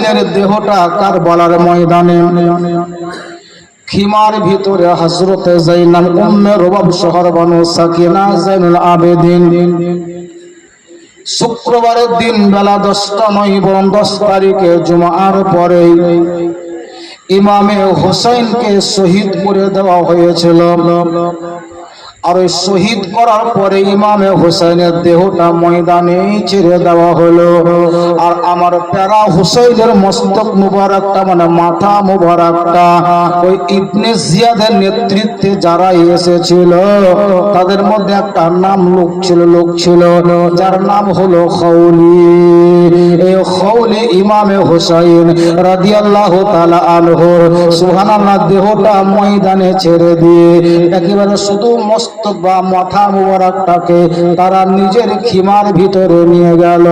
হুসাইনের দেহটা কারবালার ময়দানে। খিমার ভিতরে হজরতে জাইনাল উম্মে রবাব শহর বানু সাকিনা জাইনুল আবেদিন। শুক্রবারের দিন বেলা দশটা নয় বরং দশ তারিখে জুমার পরে ইমামে হোসেনকে শহীদ করে দেওয়া হয়েছিল। আর ওই শহীদ করার পরে ইমামে হোসেনের দেহটা ময়দানে ছেড়ে দেওয়া হলো। আর আমার প্যারা হুসাইনের মস্তক মুবারকটা মানে মাথা মুবারকটা, ওই ইবনে জিয়াদের নেতৃত্বে যারা এসেছিল, তাদের মধ্যে একটা নাম লোক ছিল লোক ছিল, যার নাম হলো খৌলি এই খৌলি ইমামে হোসাইন রাদিয়াল্লাহু তাআলা আনহু সুবহানাল্লাহ, দেহটা ময়দানে ছেড়ে দিয়ে একেবারে শুধু মস্তক বা মাথা মুবারকটাকে তারা নিজের খিমার ভিতরে নিয়ে গেল।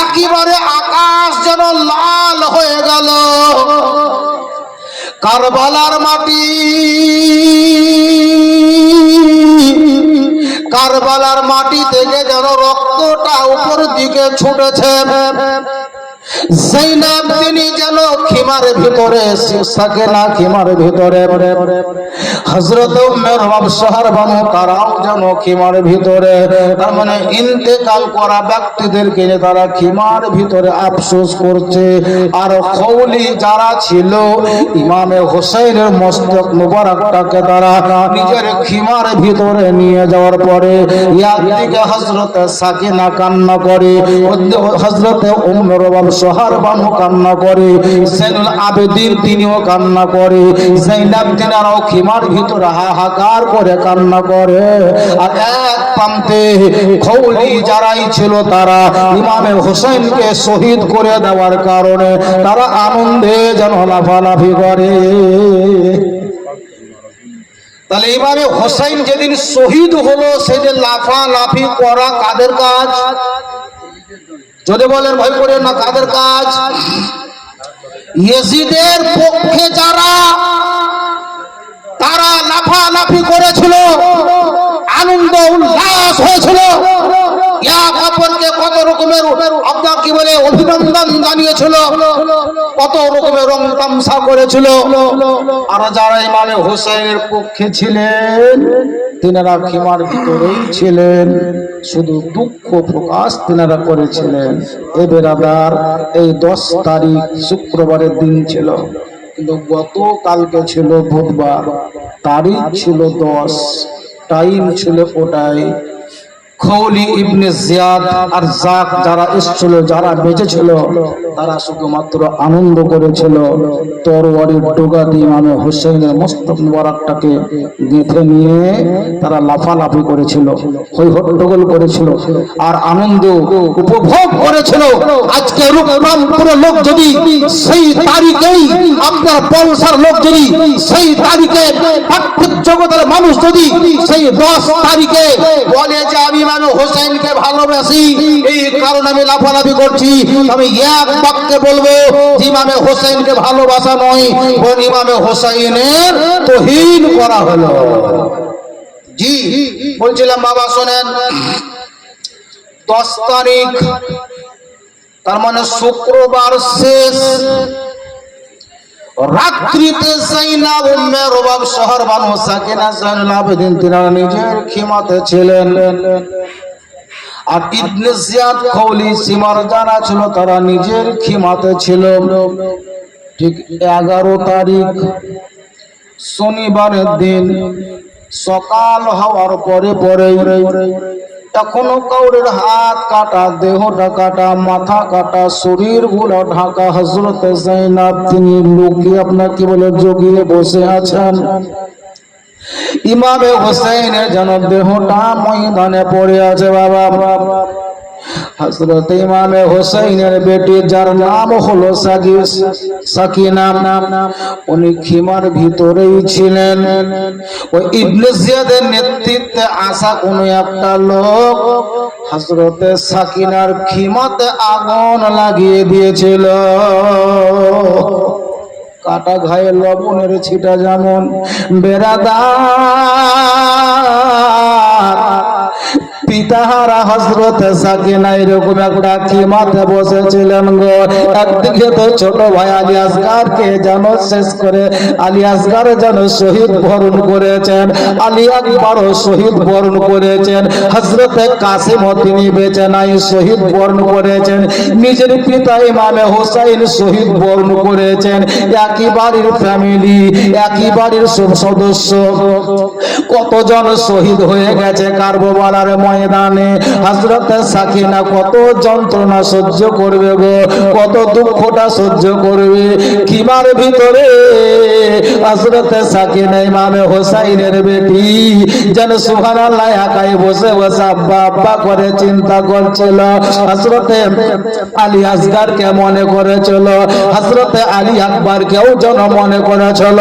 একেবারে আকাশ যেন লাল হয়ে গেল। কারবালার মাটি কারবালার মাটি থেকে যেন রক্তটা উপর দিকে ছুটেছে। যেন ভিতরে হজরত তারাও যেন ভিতরে। তার মানে ইন্তেকাল করা তারা খিমার ভিতরে আফসোস করছে। আর খৌলি যারা ছিল, ইমামে হোসেনের মস্তক মুবারকটাকে তারা নিজের খিমার ভিতরে নিয়ে যাওয়ার পরে একদিকে হজরতে সাকিনা কান্না করে। হজরতে উমর বাবা সোহার বানু কান্না করে, জৈনুল আবেদিন তিনিও কান্না করে জৈনাব তিনারাও খিমার ভিতরে হাহাকার করে কান্না করে। আর এক প্রান্তে খৌলি যারাই ছিল তারা ইমামে হোসেনকে শহীদ করে দেওয়ার কারণে তারা আনন্দে যেন লাফালাফি করে। তাহলে ইমামে হোসেন যেদিন শহীদ হলো, সেদিন লাফালাফি করা কাদের কাজ? যদি বলেন, ভয় করে না, তাদের কাজ। ইয়েজিদের পক্ষে যারা, তারা লাফালাফি করেছিল, আনন্দ, উল্লাস হয়েছিল। কত রকমের আপনার কি বলে অভিনন্দন জানিয়েছিল। কত রকমের রং তামসা করেছিল। হোসেনের পক্ষে ছিলেন ছিলেন। শুধু দুঃখ প্রকাশ তিনারা করেছিলেন। এ বেরাদার এই দশ তারিখ শুক্রবারের দিন ছিল। কিন্তু গতকালকে ছিল বুধবার। তারিখ ছিল দশ। টাইম ছিল ওটাই। খৌলি ইবনে জিয়াদ আর জাক যারা এসেছিল, যারা বেঁচে ছিল তারা শুধুমাত্র আনন্দ করেছিল। তরওয়ারির ডোগাতে ইমামে হোসেনের মস্তক মুবারকটাকে গেঁথে নিয়ে তারা লাফালাফি করেছিল হই হট্টগোল করেছিল আর আনন্দ উপভোগ করেছিল। আজকে রূপরামপুরের লোক যদি সেই তারিখেই, আপনার পলসার লোক যদি সেই তারিখে পাঠ্য জগতের মানুষ যদি সেই দশ তারিখে বলে যে আমি ইমামে হোসেনকে ভালোবাসি, এই কারণে আমি লাফালাফি করছি। আমি এক বাক্যে বলব, ইমামে হোসেনকে ভালোবাসা নয় ইমামে হোসেনের তোহিন করা হলো। জি, বলছিলাম, বাবা, শোনেন, দশ তারিখ, তার মানে শুক্রবার শেষ রাত্রিতে সাইনা উম্মে রবাব শহর বানু সাকিনা জাইনুল আবেদিন তিনারা নিজের খিমাতে ছিলেন। আর ইবনে জিয়াদ খৌলি সীমার যারা ছিল, তারা নিজের খিমাতে ছিল। ঠিক এগারো তারিখ শনিবারের দিন সকাল হওয়ার পরে পরে এখনও কাউরের হাত কাটা দেহ কাটা, মাথা কাটা শরীরগুলো ঢাকা হজরত জৈনাব তিনি লুকিয়ে আপনার কি বলে জগিয়ে বসে আছেন। ইমামে হোসেনের যেন দেহটা ময়দানে পড়ে আছে, বাবা। হজরত ইমামে হোসেনের বেটি, যার নাম হলো সাকিস সাকিনা। উনি খিমার ভিতরেই ছিলেন। ওই ইবনে জিয়াদের নেতৃত্বে আসা কোন একটা লোক হজরতে সাকিনার খিমাতে আগুন লাগিয়ে দিয়েছিল। কাটা ঘায়ে লবণের ছিটা যেমন বেড়াদার পিতাহারা হজরত সাকিনা এরকম একটা খিমাতে বসেছিলেন গো। একদিকে তো ছোট ভাই আলী আসগারকে যেন শেষ করে আলী আসগার যেন শহীদ বরণ করেছেন, আলী আকবরও শহীদ বরণ করেছেন হজরত কাসিম তিনি বেঁচে নাই, শহীদ বরণ করেছেন, নিজের পিতা ইমামে হোসাইন শহীদ বরণ করেছেন, একই বাড়ির ফ্যামিলি, একই বাড়ির সদস্য। কতজন শহীদ হয়ে গেছে কারবালার ময়দানে? হজরত সাকিনা কত যন্ত্রণা সহ্য করবে গো, কত দুঃখটা সহ্য করবে। কিমার ভিতরে হজরত সাকিনা ইমামে হোসাইনের বেটি, যেন সুবহানাল্লাহ একাই বসে বসে আব্বা আব্বা করে চিন্তা করছিল। হজরতে আলী আসগারকে মনে করেছিল হজরতে আলী আকবর কেউ যেন মনে করেছিল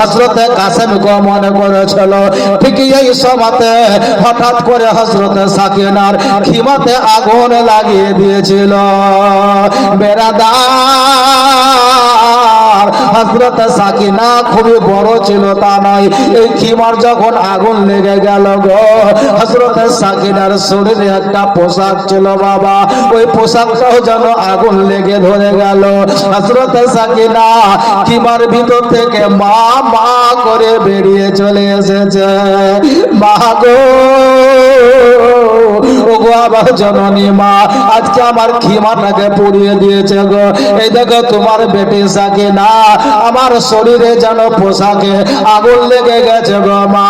হজরতে কাসেমকে মনে করেছিল। ঠিক এই সমাতে হঠাৎ করে হজরতে সাকিনার খিমাতে আগুন লাগিয়ে দিয়েছিল। বেড়াদার হজরত সাকিনা খুবই বড় ছিল, তা নয়। এই খিমার যখন আগুন লেগে গেল গো হজরত সাকিনার শরীরে একটা পোশাক ছিল, বাবা। ওই পোশাকটাও যেন আগুন লেগে ধরে গেল। হজরত সাকিনা খিমার ভিতর থেকে মা মা করে বেরিয়ে চলে এসেছে। মা গো ও আমার জননী মা, আজকে আমার খিমাটাকে পুড়িয়ে দিয়েছে গো। এই দেখো তোমার সাকে না, আমার শরীরে যেন পোশাকে আগুন লেগে গেছে গো মা।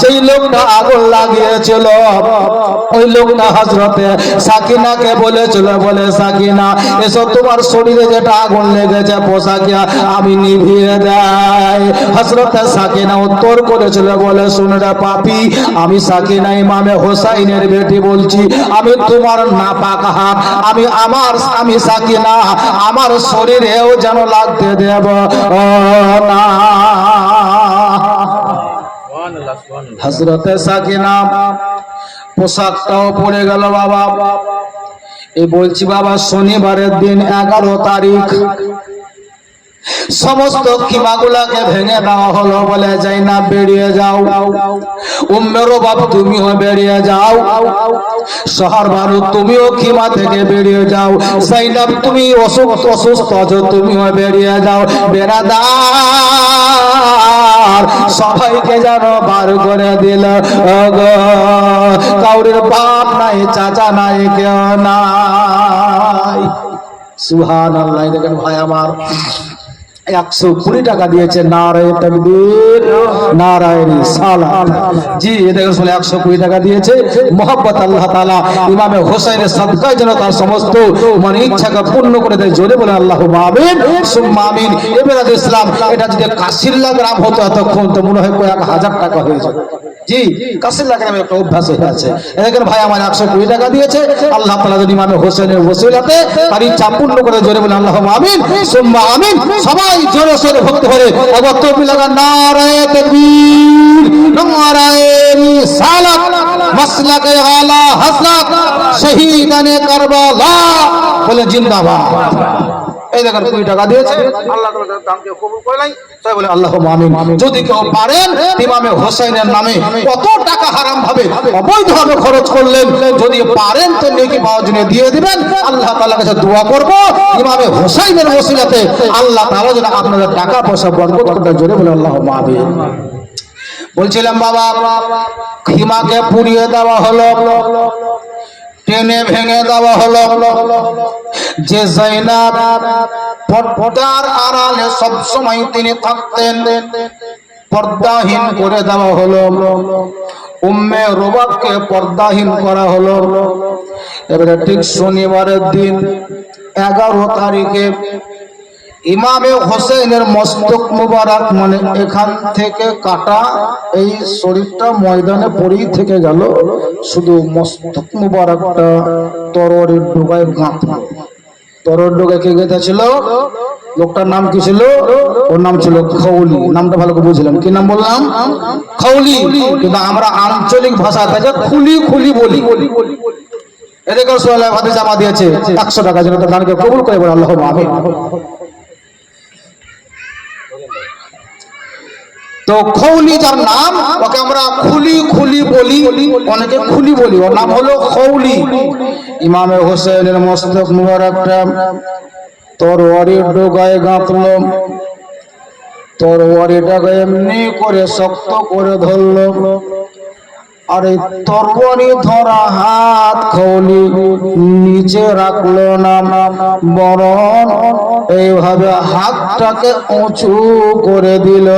যেই লোকটা আগুন লাগিয়েছিল, ওই লোকটা হজরতে সাকিনাকে বলেছিল, বলে, সাকিনা এসব তোমার শরীরে যেটা আগুন লেগেছে পোশাকে আমি নিভিয়ে দেয় হজরতে সাকিনা উত্তর করেছিল, বলে, শুনে পাপি, আমি সাকিনা ইমামে হোসাইনের বেটি বলছি, আমি তোমার নাপাক হাত, আমি আমার আমি সাকিনা, আমার শরীরেও যেন লাগতে দেব। না। হজরতে সাকিনা, পোশাকটাও পড়ে গেল বাবা। এই বলছি বাবা, শনিবারের দিন এগারো তারিখ সমস্ত কিমাগুলাকে ভেঙে দেওয়া হলো বলে যাই না বেরিয়ে যাও। উম্মেরও বাপ তুমিও বেরিয়ে যাও। শহর বারু তুমিও কিমা থেকে বেরিয়ে যাও। সাইনাব তুমি অসুস্থ অসুস্থ আছো তুমিও বেরিয়ে যাও। বেড়াদার সবাইকে যেন বার করে দিল। কাউরের বাপ নাই, চাচা নাই, কেউ নাই। সুহান আল্লাহ দেখেন ভাই আমার। একশো কুড়ি টাকা দিয়েছে একশো কুড়ি টাকা দিয়েছে। আল্লাহ তালা তার সমস্ত মানে করে দেয়। জোরে বলে আল্লাহ এবার ইসলাম এটা যদি কাশিল্লা গ্রাম হতো এতক্ষণ তো মনে হয় কয়েক হাজার টাকা হয়ে যাবে। জি কাশিল্লা গ্রামে একটা অভ্যাস হয়ে আছে। এখানে ভাই আমার একশো কুড়ি টাকা দিয়েছে। আল্লাহ তালা যদি ইমামে হোসেনের ওসিলাতে তার ইচ্ছা পূর্ণ করে জোরে বলে আল্লাহ আমিন, সুম্মা আমিন। সবাই জোরে সোরে ভক্ত আবার তকবীর লাগা নারায়ে তাকবীর, নারায়ে রিসালাত, মাসলাকে আলা হাসনাত শহীদানে কারবালা বলে জিন্দাবাদ। এই দেখেন কুড়ি টাকা দিয়েছে। আল্লাহ দানকে কবুল করে নাই তাই বলে আল্লাহ আমিন। যদি কেউ পারেন ইমামে হোসেনের নামে কত টাকা হারাম ভাবে অবৈধভাবে খরচ করলেন যদি পারেন তো নেকি পাওয়ার জন্য দিয়ে দিবেন। আল্লাহ তাআলার কাছে দোয়া করব ইমামে হোসেনের ওসিলাতে আল্লাহ তাআলা যেন আপনাদের টাকা পয়সা বরকত করতে জোরে বলে আল্লাহ আমিন। বলছিলাম বাবা খিমাকে পুড়িয়ে দেওয়া হলো। টেনে ভেঙে দেওয়া হলো। যে পর্দার আড়ালে সব সময় তিনি থাকতেন, পর্দাহীন করে দেওয়া হলো। উম্মে রোবাবকে পর্দাহীন করা হলো। এবারে ঠিক শনিবারের দিন এগারো তারিখে ইমামে হোসেনের মস্তক মুবারক মানে এখান থেকে কাটা এই শরীরটা ময়দানে পড়েই থেকে গেল। শুধু মস্তক মুবারকটা তরোয়ারের ডোগায় গাঁথা তরোয়ার ডোগায় কে গেঁথা ছিল? লোকটার নাম কি ছিল? ওর নাম ছিল খৌলি। নামটা ভালো করে বুঝলাম কি নাম বললাম? খৌলি। কিন্তু আমরা আঞ্চলিক ভাষা থেকে খুলি খুলি বলি। এদিকে সোহেল ভাতে জামা দিয়েছে একশো টাকা যেন তার গানকে কবুল করে বলে, আল্লাহ তো খৌলি যার নাম, ওকে আমরা খুলি খুলি বলি, অনেকে খুলি বলি। ওর নাম হলো খৌলি। ইমামে হোসেনের মস্তক মুবারকটা। তরওয়ারির ডোগায় গাঁথল। তরওয়ারিটাকে এমনি করে শক্ত করে ধরল। আর তরবারি ধরা হাত খৌলি, নিচে রাখল না। বরং এইভাবে হাতটাকে উঁচু করে দিল।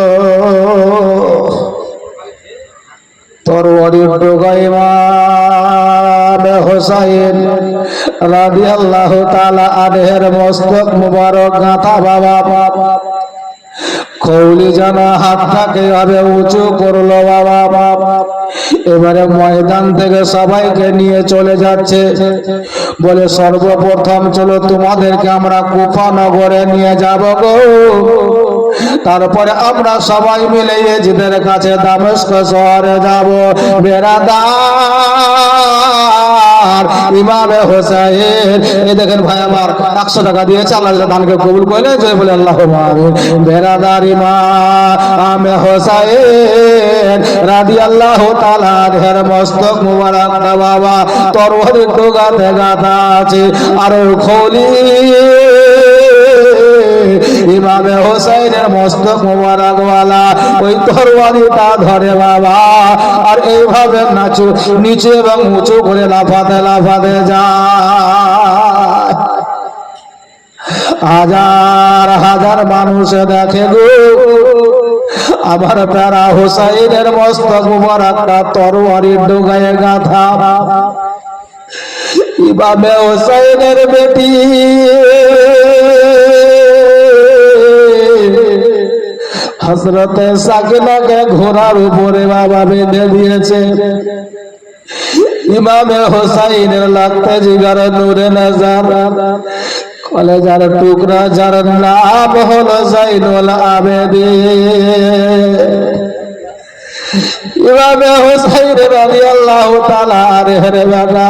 তরবারির ডোগায় ইমাম হোসাইন রাদিয়াল্লাহু তাআলা আনহের মস্তক মুবারক, গাঁথা বাবা। খৌলি জানা হাতটাকে এভাবে উঁচু করল বাবা বাবা এবারে ময়দান থেকে সবাইকে নিয়ে চলে যাচ্ছে। বলে সর্বপ্রথম, চলো তোমাদেরকে আমরা কুফা নগরে নিয়ে যাব গো। তারপরে আমরা সবাই মিলে এজিদের কাছে দামেস্ক শহরে যাব। বেড়াদার ইমামে হোসাইন। এই দেখেন ভাই আমার একশো টাকা দিয়েছে, আল্লাহ দানকে কবুল করলে জয় বলে আল্লাহ বেড়াদার ইমামে হোসাইন রাধি আল্লাহ তালা তালার মস্তক মুবারক বাবা তরবারি ডোগাতে গাথা আছে। আর খলি ইমামে হোসাইনের মস্তক মোবারক ওয়ালা, ওই তরবারিটা ধরে বাবা। আর এইভাবে নাচু, নিচে এবং উঁচু করে লাফাতে লাফাতে যায়। হাজার হাজার মানুষ দেখে গো, আমার প্যারা হোসাইনের মস্তক মোবারকটা তরবারির ডোগায়ে গাথা। ইমামে হোসাইনের বেটি। হজরতে সাকিনাকে ঘোড়ার উপরে বাবা বেঁধে দিয়েছে। ইমামে হোসাইনের লাগতে জিগার নূরে নজর। কলেজার টুকরা যার নাম হলো জাইনুল আবেদে। ইমামে হোসাইন রাদিয়াল্লাহু তাআলা আনহু বেটা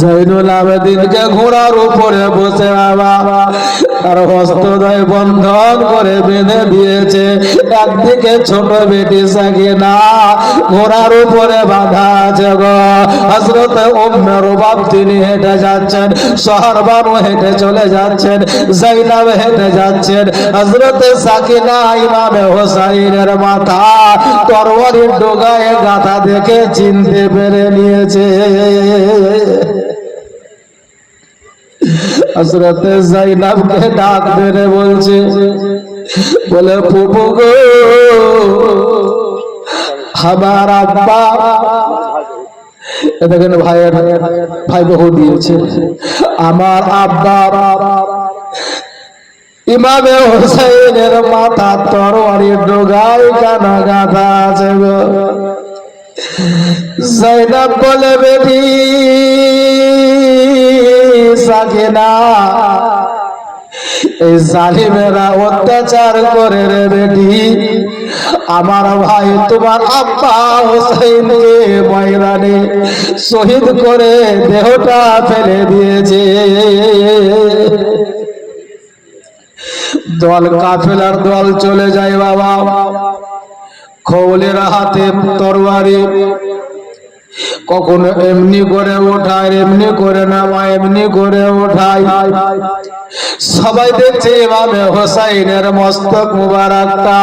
জৈনুল আবেদিনকে ঘোড়ার উপরে বসে বাবা তার হস্তদয় বন্ধন করে বেঁধে দিয়েছে। একদিকে ছোট বেটি সাকিনা, ঘোড়ার উপরে বাঁধা আছে গো। হজরত উম্মের বাপ তিনি হেঁটে যাচ্ছেন, শহর বাবু হেঁটে চলে যাচ্ছেন জাইনাব হেঁটে যাচ্ছেন। হজরত সাকিনা ইমামে হোসাইনের মাথা তরবারির ডোগায় গাথা দেখে চিনতে পেরে নিয়েছে। হজরতে জাইনাবকে ডাক মেরে বলছে, বলে পুপু গো, আমার আব্বা এ দেখেন ভাইয়ের, ভাই বহু দিয়েছে, আমার আব্বা ইমামে হোসেনের মাথা তরবারির ডোগায় কানা গাথা আছে গো। জাইনাব বলে, বেটি সাকিনা এই জালিমেরা অত্যাচার করে রে বেটি। আমার ভাই, তোমার আব্বা হোসেনকে শহীদ করে দেহটা ফেলে দিয়েছে। দল কাফেলার দল চলে যায় বাবা। খৌলের হাতে তরবারি কখনো এমনি করে ওঠায়, এমনি করে নামায়, এমনি করে ওঠায়। সবাই দেখছে এভাবে হোসাইনের মস্তক মুবারকটা।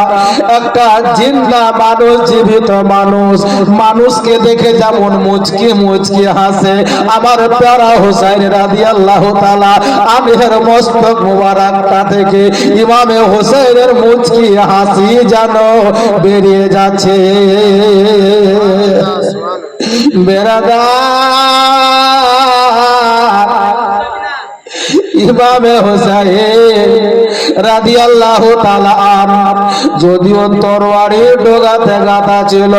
একটা জিন্দা মানুষ, জীবিত মানুষ। মানুষকে দেখে যেমন মুচকি মুচকি হাসে। আমার প্যারা হোসাইন রাদি আল্লাহ তালা আমির মস্তক মুবারকটা থেকে ইমামে হোসাইনের মুচকি হাসি যেন বেরিয়ে যাচ্ছে। যদিও তরবারি ডোগাতে গাতা ছিল,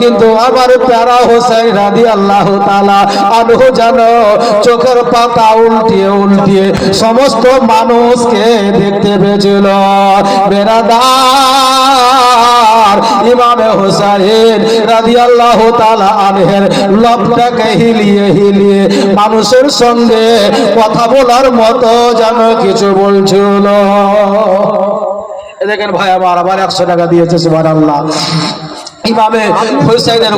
কিন্তু আমার প্যারা হোসেন রাদিয়াল্লাহু তাআলা আনহু জানো চোখের পাতা উল্টিয়ে উল্টিয়ে সমস্ত মানুষকে দেখতে পেয়েছিল। বেরাদার ইমামে হুসাইন রাদিয়াল্লাহু তাআলা আনহের লবটাকে হিলিয়ে হিলিয়ে মানুষের সঙ্গে কথা বলার মতো যেন কিছু বলছিল। দেখেন ভাই, আমার আবার একশো টাকা দিয়েছে, সুবহানাল্লাহ। ইমামে হুসাইনের